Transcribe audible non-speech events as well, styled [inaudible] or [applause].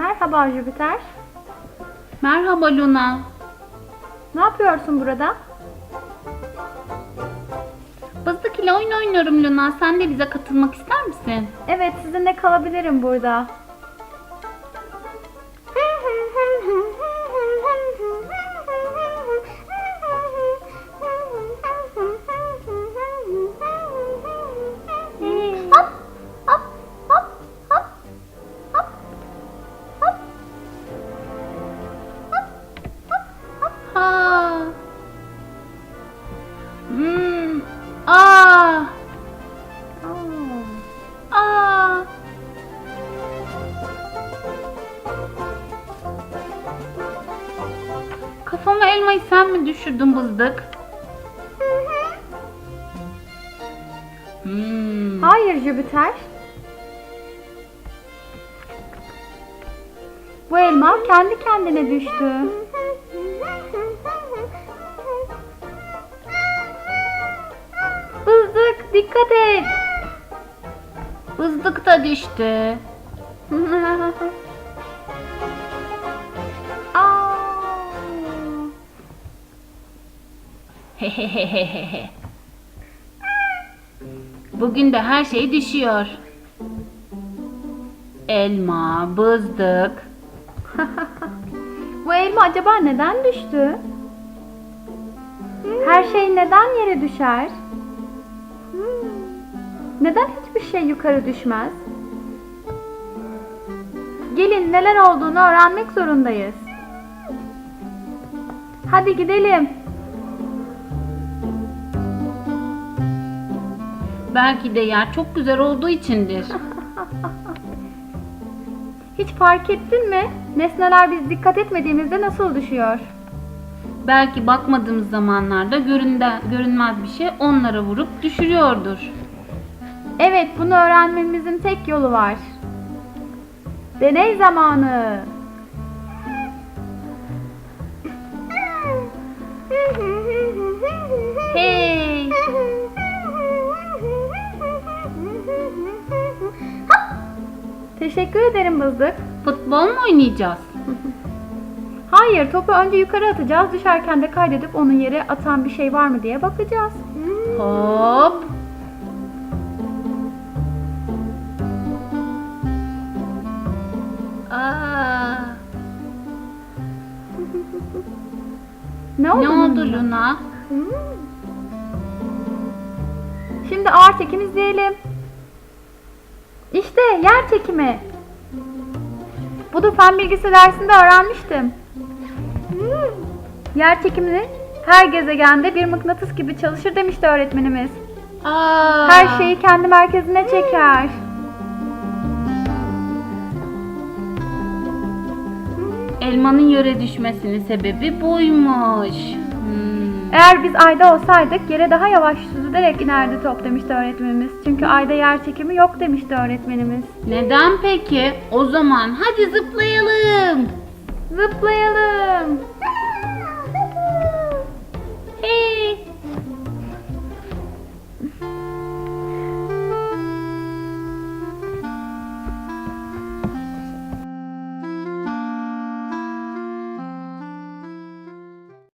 Merhaba Jüpiter. Merhaba Luna. Ne yapıyorsun burada? Bızdık ile oyun oynuyorum Luna. Sen de bize katılmak ister misin? Evet sizinle kalabilirim burada. Kafama elmayı sen mi düşürdün bızdık? Hmm. Hayır Jüpiter. Bu elma kendi kendine düştü. Bızdık dikkat et. Bızdık da düştü. [laughs] Hehehehehe. Bugün de her şey düşüyor. Elma, bızdık. [laughs] Bu elma acaba neden düştü? Her şey neden yere düşer? Neden hiçbir şey yukarı düşmez? Gelin neler olduğunu öğrenmek zorundayız. Hadi gidelim. Belki de yer çok güzel olduğu içindir. Hiç fark ettin mi? Nesneler biz dikkat etmediğimizde nasıl düşüyor? Belki bakmadığımız zamanlarda göründe, görünmez bir şey onlara vurup düşürüyordur. Evet, bunu öğrenmemizin tek yolu var. Deney zamanı. Teşekkür ederim Bızdık. Futbol mu oynayacağız? [laughs] Hayır, topu önce yukarı atacağız. Düşerken de kaydedip onun yere atan bir şey var mı diye bakacağız. Hop! Aa, [laughs] Ne oldu? ne oldu Luna? Luna? Hmm. Şimdi ağır çekim izleyelim. İşte yer çekimi. Bunu fen bilgisi dersinde öğrenmiştim. Hmm. Yer çekimini her gezegende bir mıknatıs gibi çalışır demişti öğretmenimiz. Aa, Her şeyi kendi merkezine çeker. Elmanın yöre düşmesinin sebebi buymuş. Eğer biz ayda olsaydık yere daha yavaş süzülerek inerdi top demişti öğretmenimiz. Çünkü ayda yer çekimi yok demişti öğretmenimiz. Neden peki? O zaman hadi zıplayalım. Zıplayalım.